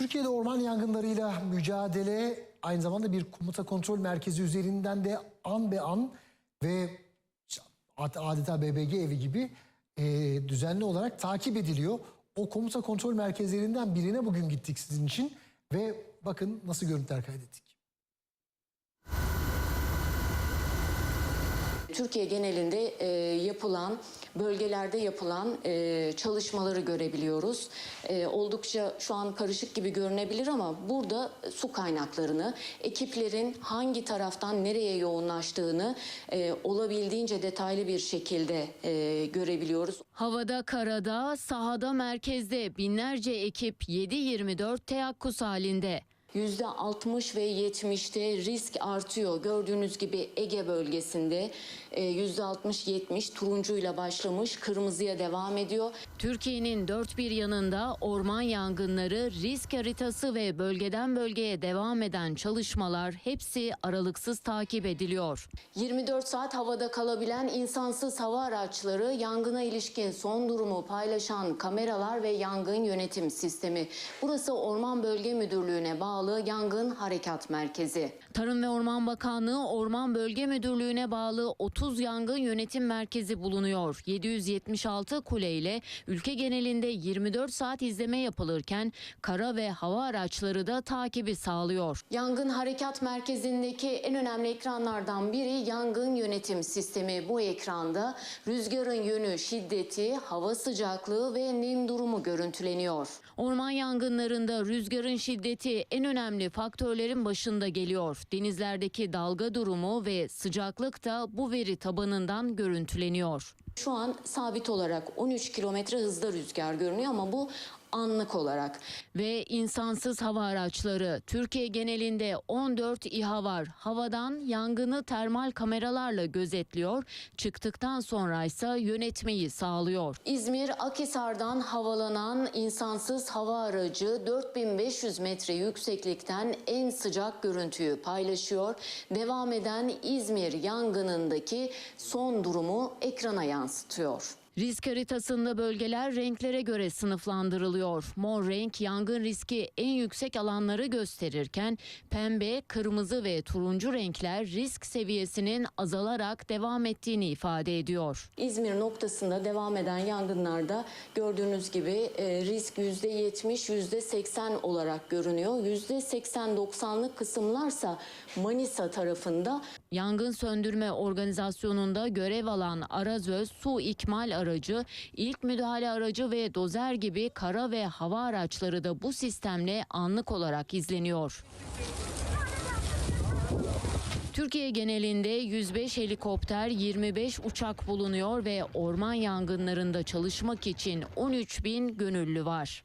Türkiye'de orman yangınlarıyla mücadele aynı zamanda bir komuta kontrol merkezi üzerinden de an be an ve ad- adeta BBG evi gibi e, düzenli olarak takip ediliyor. O komuta kontrol merkezlerinden birine bugün gittik sizin için ve bakın nasıl görüntüler kaydettik. Türkiye genelinde e, yapılan, bölgelerde yapılan e, çalışmaları görebiliyoruz. E, oldukça şu an karışık gibi görünebilir ama burada su kaynaklarını, ekiplerin hangi taraftan nereye yoğunlaştığını e, olabildiğince detaylı bir şekilde e, görebiliyoruz. Havada, karada, sahada, merkezde binlerce ekip 7-24 teyakkuz halinde. %60 ve 70'te risk artıyor. Gördüğünüz gibi Ege bölgesinde e, %60-70 turuncuyla başlamış, kırmızıya devam ediyor. Türkiye'nin dört bir yanında orman yangınları, risk haritası ve bölgeden bölgeye devam eden çalışmalar hepsi aralıksız takip ediliyor. 24 saat havada kalabilen insansız hava araçları, yangına ilişkin son durumu paylaşan kameralar ve yangın yönetim sistemi. Burası Orman Bölge Müdürlüğü'ne bağlı Yangın Harekat Merkezi. Tarım ve Orman Bakanlığı Orman Bölge Müdürlüğü'ne bağlı 30 yangın yönetim merkezi bulunuyor. 776 kule ile ülke genelinde 24 saat izleme yapılırken kara ve hava araçları da takibi sağlıyor. Yangın Harekat Merkezi'ndeki en önemli ekranlardan biri yangın yönetim sistemi. Bu ekranda rüzgarın yönü, şiddeti, hava sıcaklığı ve nem durumu görüntüleniyor. Orman yangınlarında rüzgarın şiddeti en önemli faktörlerin başında geliyor. Denizlerdeki dalga durumu ve sıcaklık da bu veri tabanından görüntüleniyor. Şu an sabit olarak 13 kilometre hızda rüzgar görünüyor ama bu anlık olarak. Ve insansız hava araçları Türkiye genelinde 14 İHA var. Havadan yangını termal kameralarla gözetliyor. Çıktıktan sonra ise yönetmeyi sağlıyor. İzmir Akhisar'dan havalanan insansız hava aracı 4500 metre yükseklikten en sıcak görüntüyü paylaşıyor. Devam eden İzmir yangınındaki son durumu ekrana yansıtıyor. Risk haritasında bölgeler renklere göre sınıflandırılıyor. Mor renk yangın riski en yüksek alanları gösterirken pembe, kırmızı ve turuncu renkler risk seviyesinin azalarak devam ettiğini ifade ediyor. İzmir noktasında devam eden yangınlarda gördüğünüz gibi e, risk %70, %80 olarak görünüyor. %80-90'lık kısımlarsa Manisa tarafında Yangın söndürme organizasyonunda görev alan Arazöz su ikmal aracı, ilk müdahale aracı ve dozer gibi kara ve hava araçları da bu sistemle anlık olarak izleniyor. Türkiye genelinde 105 helikopter, 25 uçak bulunuyor ve orman yangınlarında çalışmak için 13 bin gönüllü var.